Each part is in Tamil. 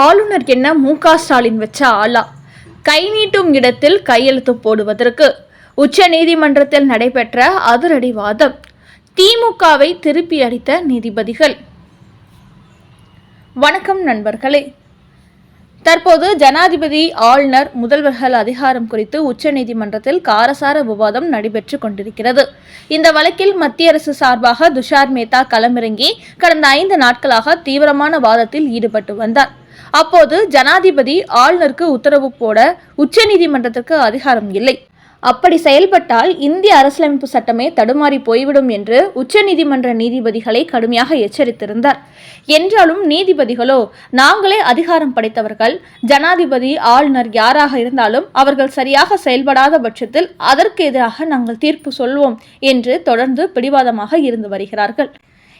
ஆளுநர் என்ன மு க ஸ்டாலின் வச்ச ஆளா? கை நீட்டும் இடத்தில் கையெழுத்து போடுவதற்கு உச்ச நீதிமன்றத்தில் நடைபெற்ற அதிரடி வாதம். திமுகவை திருப்பி அடித்த நீதிபதிகள். வணக்கம் நண்பர்களே. தற்போது ஜனாதிபதி ஆளுநர் முதல்வர்கள் அதிகாரம் குறித்து உச்சநீதிமன்றத்தில் காரசார விவாதம் நடைபெற்று கொண்டிருக்கிறது. இந்த வழக்கில் மத்திய அரசு சார்பாக துஷார் மேத்தா களமிறங்கி கடந்த ஐந்து நாட்களாக தீவிரமான வாதத்தில் ஈடுபட்டு வந்தார். அப்போது ஜனாதிபதி ஆளுநருக்கு உத்தரவு போட உச்சநீதிமன்றத்திற்கு அதிகாரம் இல்லை. அப்படி செயல்பட்டால் இந்திய அரசியலமைப்பு சட்டமே தடுமாறி போய்விடும் என்று உச்சநீதிமன்ற நீதிபதிகளை கடுமையாக எச்சரித்திருந்தார். என்றாலும் நீதிபதிகளோ நாங்களே அதிகாரம் படைத்தவர்கள் ஜனாதிபதி ஆளுநர் யாராக இருந்தாலும் அவர்கள் சரியாக செயல்படாத பட்சத்தில் அதற்கு எதிராக நாங்கள் தீர்ப்பு சொல்வோம் என்று தொடர்ந்து பிடிவாதமாக இருந்து வருகிறார்கள்.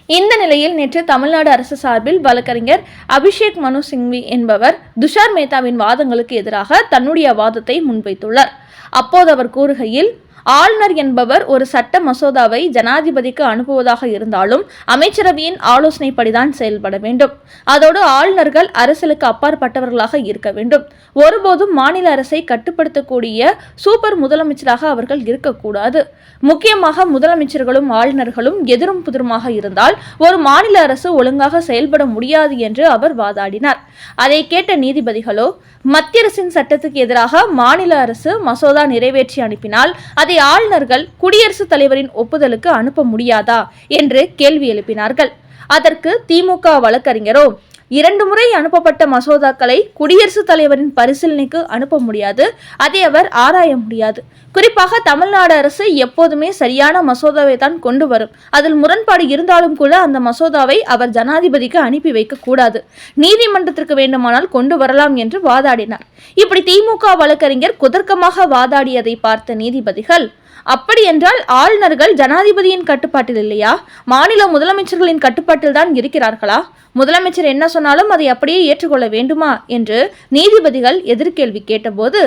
இந்த நிலையில் நேற்று தமிழ்நாடு அரசு சார்பில் வழக்கறிஞர் அபிஷேக் மனு சிங்வி என்பவர் துஷார் மேத்தாவின் வாதங்களுக்கு எதிராக தன்னுடைய வாதத்தை முன்வைத்துள்ளார். அப்போது அவர் கூறுகையில் ஆளுநர் என்பவர் ஒரு சட்ட மசோதாவை ஜனாதிபதிக்கு அனுப்புவதாக இருந்தாலும் அமைச்சரவையின் ஆலோசனைப்படிதான் செயல்பட வேண்டும். அதோடு ஆளுநர்கள் அரசியலுக்கு அப்பாற்பட்டவர்களாக இருக்க வேண்டும். ஒருபோதும் மாநில அரசை கட்டுப்படுத்தக்கூடிய சூப்பர் முதலமைச்சராக அவர்கள் இருக்கக்கூடாது. முக்கியமாக முதலமைச்சர்களும் ஆளுநர்களும் எதிரும் புதிருமாக இருந்தால் ஒரு மாநில அரசு ஒழுங்காக செயல்பட முடியாது என்று அவர் வாதாடினார். அதை கேட்ட நீதிபதிகளோ மத்திய அரசின் சட்டத்துக்கு எதிராக மாநில அரசு மசோதா நிறைவேற்றி அனுப்பினால் அதை ஆளுநர்கள் குடியரசுத் தலைவரின் ஒப்புதலுக்கு அனுப்ப முடியாதா? என்று கேள்வி எழுப்பினார்கள். அதற்கு திமுக வழக்கறிஞரோ இரண்டு முறை அனுப்பப்பட்ட மசோதாக்களை குடியரசுத் தலைவரின் பரிசீலனைக்கு அனுப்ப முடியாது. அதை அவர் ஆராய முடியாது. குறிப்பாக தமிழ்நாடு அரசு எப்போதுமே சரியான மசோதாவை தான் கொண்டு வரும். அதில் முரண்பாடு இருந்தாலும் கூட அந்த மசோதாவை அவர் ஜனாதிபதிக்கு அனுப்பி வைக்க கூடாது. நீதிமன்றத்திற்கு வேண்டுமானால் கொண்டு வரலாம் என்று வாதாடினார். இப்படி திமுக வழக்கறிஞர் குதர்க்கமாக வாதாடியதை பார்த்த நீதிபதிகள் அப்படி என்றால் ஆளுநர்கள் ஜனாதிபதியின் கட்டுப்பாட்டில் இல்லையா? மாநில முதலமைச்சர்களின் கட்டுப்பாட்டில் தான் இருக்கிறார்களா? முதலமைச்சர் என்ன சொன்னாலும் அதை அப்படியே ஏற்றுக்கொள்ள வேண்டுமா? என்று நீதிபதிகள் எதிர்கேள்வி கேட்டபோது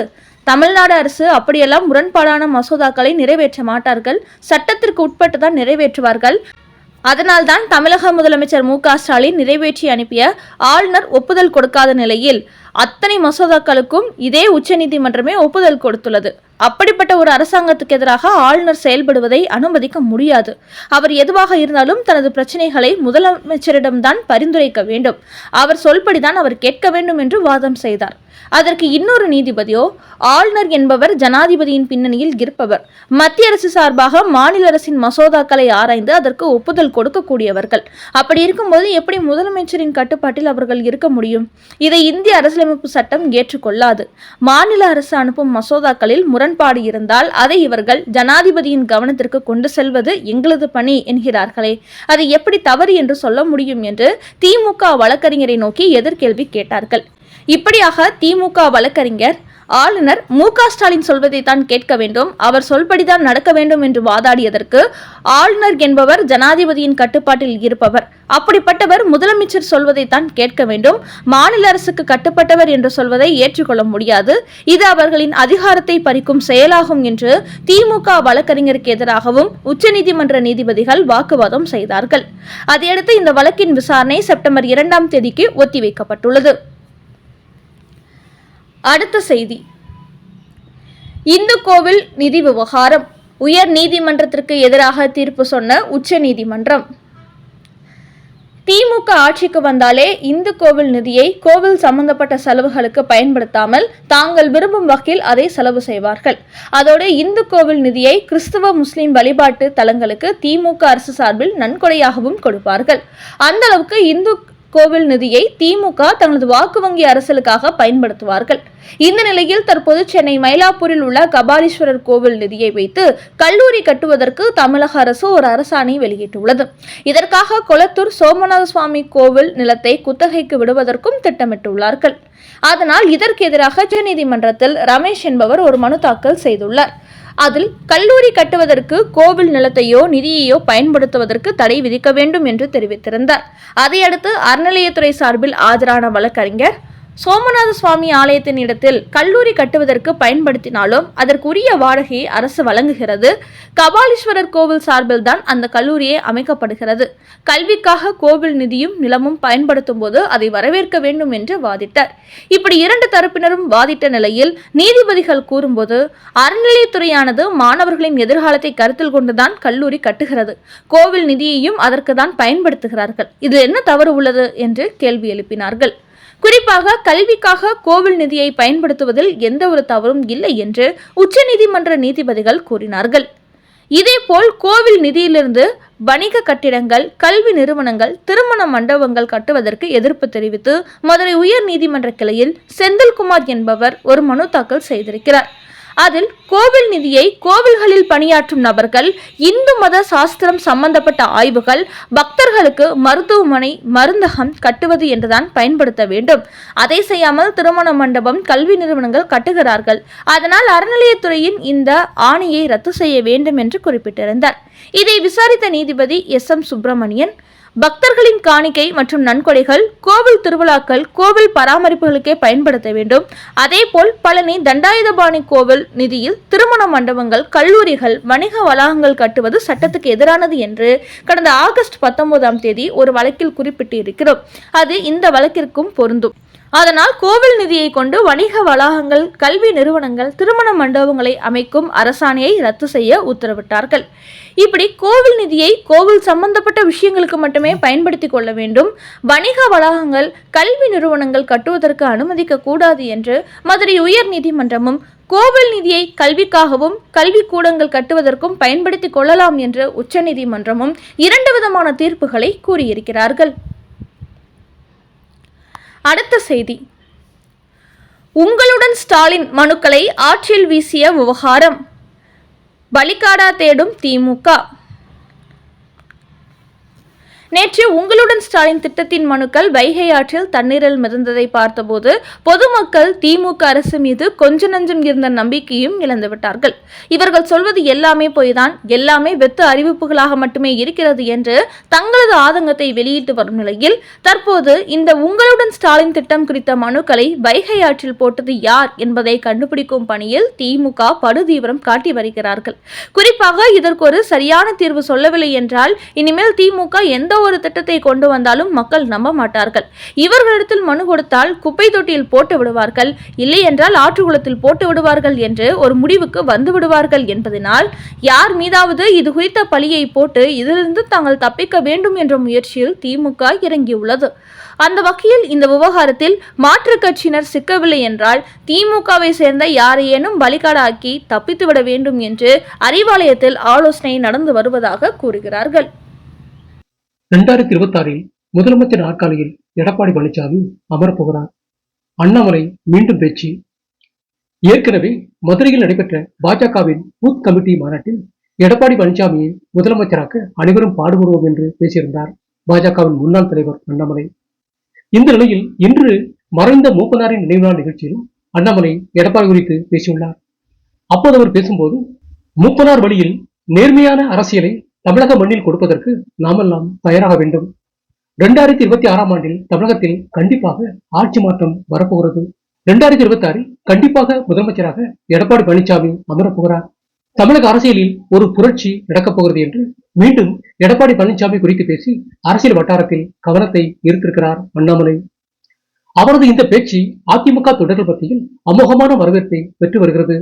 தமிழ்நாடு அரசு அப்படியெல்லாம் முரண்பாடான மசோதாக்களை நிறைவேற்ற மாட்டார்கள். சட்டத்திற்கு உட்பட்டு தான் நிறைவேற்றுவார்கள். அதனால்தான் தமிழக முதலமைச்சர் மு க ஸ்டாலின் நிறைவேற்றி அனுப்பிய ஆளுநர் ஒப்புதல் கொடுக்காத நிலையில் அத்தனை மசோதாக்களுக்கும் இதே உச்சநீதிமன்றமே ஒப்புதல் கொடுத்துள்ளது. அப்படிப்பட்ட ஒரு அரசாங்கத்துக்கு எதிராக ஆளுநர் செயல்படுவதை அனுமதிக்க முடியாது. அவர் எதுவாக இருந்தாலும் தனது பிரச்சனைகளை முதலமைச்சரிடம்தான் பரிந்துரைக்க வேண்டும். அவர் சொல்படிதான் அவர் கேட்க வேண்டும் என்று வாதம் செய்தார். அதற்கு இன்னொரு நீதிபதியோ ஆளுநர் என்பவர் ஜனாதிபதியின் பின்னணியில் இருப்பவர். மத்திய அரசு சார்பாக மாநில அரசின் மசோதாக்களை ஆராய்ந்து அதற்கு ஒப்புதல் கொடுக்கக்கூடியவர்கள். அப்படி இருக்கும்போது எப்படி முதலமைச்சரின் கட்டுப்பாட்டில் அவர்கள் இருக்க முடியும்? இதை இந்திய அரசியலமைப்பு சட்டம் ஏற்றுக்கொள்ளாது. மாநில அரசு அனுப்பும் மசோதாக்களில் முரண்பாடு இருந்தால் அதை இவர்கள் ஜனாதிபதியின் கவனத்திற்கு கொண்டு செல்வது எங்களது பணி என்கிறார்களே. அது எப்படி தவறு என்று சொல்ல முடியும் என்று திமுக வழக்கறிஞரை நோக்கி எதிர்கேள்வி கேட்டார்கள். இப்படியாக திமுக வழக்கறிஞர் ஆளுநர் மு க ஸ்டாலின் சொல்வதை தான் கேட்க வேண்டும். அவர் சொல்படிதான் நடக்க வேண்டும் என்று வாதாடியதற்கு ஆளுநர் என்பவர் ஜனாதிபதியின் கட்டுப்பாட்டில் இருப்பவர். அப்படிப்பட்டவர் முதலமைச்சர் சொல்வதைத்தான் கேட்க வேண்டும். மாநில அரசுக்கு கட்டுப்பட்டவர் என்று சொல்வதை ஏற்றுக்கொள்ள முடியாது. இது அவர்களின் அதிகாரத்தை பறிக்கும் செயலாகும் என்று திமுக வழக்கறிஞருக்கு எதிராகவும் உச்சநீதிமன்ற நீதிபதிகள் வாக்குவாதம் செய்தார்கள். அதையடுத்து இந்த வழக்கின் விசாரணை செப்டம்பர் இரண்டாம் தேதிக்கு ஒத்திவைக்கப்பட்டுள்ளது. அடுத்த செய்தி. இந்து கோவில் நிதி விவகாரம். உயர் நீதிமன்றத்திற்கு எதிராக தீர்ப்பு சொன்ன உச்ச நீதிமன்றம். திமுக ஆட்சிக்கு வந்தாலே இந்து கோவில் நிதியை கோவில் சம்பந்தப்பட்ட செலவுகளுக்கு பயன்படுத்தாமல் தாங்கள் விரும்பும் வகையில் அதை செலவு செய்வார்கள். அதோடு இந்து கோவில் நிதியை கிறிஸ்துவ முஸ்லிம் வழிபாட்டு தலங்களுக்கு திமுக அரசு சார்பில் நன்கொடையாகவும் கொடுப்பார்கள். அந்த அளவுக்கு இந்து கோவில் நிதியை திமுக தனது வாக்கு வங்கி அரசலுக்காக பயன்படுத்துவார்கள். இந்த நிலையில் தற்போது சென்னை மயிலாப்பூரில் உள்ள கபாலீஸ்வரர் கோவில் நிதியை வைத்து கல்லூரி கட்டுவதற்கு தமிழக அரசு ஒரு அரசாணை வெளியிட்டுள்ளது. இதற்காக கொளத்தூர் சோமநாத சுவாமி கோவில் நிலத்தை குத்தகைக்கு விடுவதற்கும் திட்டமிட்டுள்ளார்கள். அதனால் இதற்கு எதிராக உச்சநீதிமன்றத்தில் ரமேஷ் என்பவர் ஒரு மனு தாக்கல் செய்துள்ளார். அதில் கல்லூரி கட்டுவதற்கு கோவில் நிலத்தையோ நிதியையோ பயன்படுத்துவதற்கு தடை விதிக்க வேண்டும் என்று தெரிவித்திருந்தார். அதையடுத்து அறநிலையத்துறை சார்பில் ஆஜரான வழக்கறிஞர் சோமநாத சுவாமி ஆலயத்தின் இடத்தில் கல்லூரி கட்டுவதற்கு பயன்படுத்தினாலும் அதற்குரிய வாடகையை அரசு வழங்குகிறது. கபாலீஸ்வரர் கோவில் சார்பில் தான் அந்த கல்லூரியே அமைக்கப்படுகிறது. கல்விக்காக கோவில் நிதியும் நிலமும் பயன்படுத்தும் போது அதை வரவேற்க வேண்டும் என்று வாதிட்டார். இப்படி இரண்டு தரப்பினரும் வாதிட்ட நிலையில் நீதிபதிகள் கூறும்போது அறநிலையத்துறையானது மாணவர்களின் எதிர்காலத்தை கருத்தில் கொண்டுதான் கல்லூரி கட்டுகிறது. கோவில் நிதியையும் அதற்கு தான் பயன்படுத்துகிறார்கள். இதில் என்ன தவறு உள்ளது என்று கேள்வி எழுப்பினார்கள். குறிப்பாக கல்விக்காக கோவில் நிதியை பயன்படுத்துவதில் எந்த ஒரு தவறும் இல்லை என்று உச்சநீதிமன்ற நீதிபதிகள் கூறினார்கள். இதேபோல் கோவில் நிதியிலிருந்து வணிக கட்டிடங்கள் கல்வி நிறுவனங்கள் திருமண மண்டபங்கள் கட்டுவதற்கு எதிர்ப்பு தெரிவித்து மதுரை உயர் நீதிமன்ற கிளையில் செந்தில்குமார் என்பவர் ஒரு மனு தாக்கல் செய்திருக்கிறார். அதில் கோவில் நிதியை கோவில்களில் பணியாற்றும் நபர்கள் இந்து மத சாஸ்திரம் சம்பந்தப்பட்ட ஆய்வுகள் பக்தர்களுக்கு மருத்துவமனை மருந்தகம் கட்டுவது என்றுதான் பயன்படுத்த வேண்டும். அதை செய்யாமல் திருமண மண்டபம் கல்வி நிறுவனங்கள் கட்டுகிறார்கள். அதனால் அறநிலையத்துறையின் இந்த ஆணையை ரத்து செய்ய வேண்டும் என்று குறிப்பிட்டிருந்தார். இதை விசாரித்த நீதிபதி எஸ் எம் சுப்பிரமணியன் பக்தர்களின் காணிக்கை மற்றும் நன்கொடைகள் கோவில் திருவிழாக்கள் கோவில் பராமரிப்புகளுக்கே பயன்படுத்த வேண்டும். அதேபோல் பழனி தண்டாயுதபாணி கோவில் நிதியில் திருமண மண்டபங்கள் கல்லூரிகள் வணிக வளாகங்கள் கட்டுவது சட்டத்துக்கு எதிரானது என்று கடந்த ஆகஸ்ட் பத்தொன்பதாம் தேதி ஒரு வழக்கில் குறிப்பிட்டு இருக்கிறோம் அது இந்த வழக்கிற்கும் பொருந்தும். அதனால் கோவில் நிதியை கொண்டு வணிக வளாகங்கள் கல்வி நிறுவனங்கள் திருமண மண்டபங்களை அமைக்கும் அரசாணையை ரத்து செய்ய உத்தரவிட்டார்கள். இப்படி கோவில் நிதியை கோவில் சம்பந்தப்பட்ட விஷயங்களுக்கு மட்டுமே பயன்படுத்திக் கொள்ள வேண்டும். வணிக வளாகங்கள் கல்வி நிறுவனங்கள் கட்டுவதற்கு அனுமதிக்க கூடாது என்று மதுரை உயர் நீதிமன்றமும் கோவில் நிதியை கல்விக்காகவும் கல்வி கூடங்கள் கட்டுவதற்கும் பயன்படுத்தி கொள்ளலாம் என்று உச்சநீதிமன்றமும் இரண்டு விதமான தீர்ப்புகளை கூறியிருக்கிறார்கள். அடுத்த செய்தி. உங்களுடன் ஸ்டாலின் மனுக்களை ஆற்றில் வீசிய விவகாரம். பலிகாடா தேடும் திமுக நேற்று உங்களுடன் ஸ்டாலின் திட்டத்தின் மனுக்கள் வைகை ஆற்றில் தண்ணீரில் மிதந்ததை பார்த்தபோது பொதுமக்கள் திமுக அரசு மீது கொஞ்ச நஞ்சம் இருந்த நம்பிக்கையும் இழந்துவிட்டார்கள். இவர்கள் சொல்வது எல்லாமே பொய்தான். எல்லாமே வெத்து அறிவிப்புகளாக மட்டுமே இருக்கிறது என்று தங்களது ஆதங்கத்தை வெளியிட்டு வரும் நிலையில் தற்போது இந்த உங்களுடன் ஸ்டாலின் திட்டம் குறித்த மனுக்களை வைகை ஆற்றில் போட்டது யார் என்பதை கண்டுபிடிக்கும் பணியில் திமுக படுதீவிரம் காட்டி வருகிறார்கள். குறிப்பாக இதற்கு ஒரு சரியான தீர்வு சொல்லவில்லை என்றால் இனிமேல் திமுக எந்த ஒரு திட்டத்தை கொண்டு வந்தாலும் மக்கள் நம்ப மாட்டார்கள். இவர்களிடத்தில் மனு கொடுத்தால் குப்பை தொட்டியில் போட்டு விடுவார்கள். இல்லை என்றால் ஆற்றுக்குளத்தில் போட்டு விடுவார்கள் என்று ஒரு முடிவுக்கு வந்து விடுவார்கள் என்பதனால் யார் மீதாவது இது குறித்த பழியை போட்டு இதிலிருந்து தாங்கள் தப்பிக்க வேண்டும் என்ற முயற்சியில் திமுக இறங்கியுள்ளது. அந்த வகையில் இந்த விவகாரத்தில் மாற்றுக் கட்சியினர் சிக்கவில்லை என்றால் திமுகவை சேர்ந்த யாரையேனும் பலிகாடாக்கி தப்பித்துவிட வேண்டும் என்று அறிவாலயத்தில் ஆலோசனை நடந்து வருவதாக கூறுகிறார்கள். இரண்டாயிரத்தி இருபத்தி ஆறில் முதலமைச்சர் நாற்காலியில் எடப்பாடி பழனிசாமி அமரப்போகிறார். அண்ணாமலை மீண்டும் பேச்சு. ஏற்கனவே மதுரையில் நடைபெற்ற பாஜகவின் பூத் கமிட்டி மாநாட்டில் எடப்பாடி பழனிசாமியை முதலமைச்சராக்க அனைவரும் பாடுபடுவோம் என்று பேசியிருந்தார் பாஜகவின் முன்னாள் தலைவர் அண்ணாமலை. இந்த நிலையில் இன்று மறைந்த மூப்பனாரின் நினைவு நாள் நிகழ்ச்சியிலும் அண்ணாமலை எடப்பாடி குறித்து பேசியுள்ளார். அப்போது அவர் பேசும்போது மூப்பனார் வழியில் நேர்மையான அரசியலை தமிழக மண்ணில் கொடுப்பதற்கு நாமெல்லாம் தயாராக வேண்டும். இரண்டாயிரத்தி இருபத்தி ஆறாம் ஆண்டில் தமிழகத்தில் கண்டிப்பாக ஆட்சி மாற்றம் வரப்போகிறது. இரண்டாயிரத்தி இருபத்தி ஆறில் கண்டிப்பாக முதலமைச்சராக எடப்பாடி பழனிசாமி அமரப்போகிறார். தமிழக அரசியலில் ஒரு புரட்சி நடக்கப் போகிறது என்று மீண்டும் எடப்பாடி பழனிசாமி குறித்து பேசி அரசியல் வட்டாரத்தில் கவனத்தை ஈர்த்திருக்கிறார் அண்ணாமலை. அவரது இந்த பேச்சு அதிமுக தொண்டர்கள் மத்தியில் அமோகமான வரவேற்பை பெற்று வருகிறது.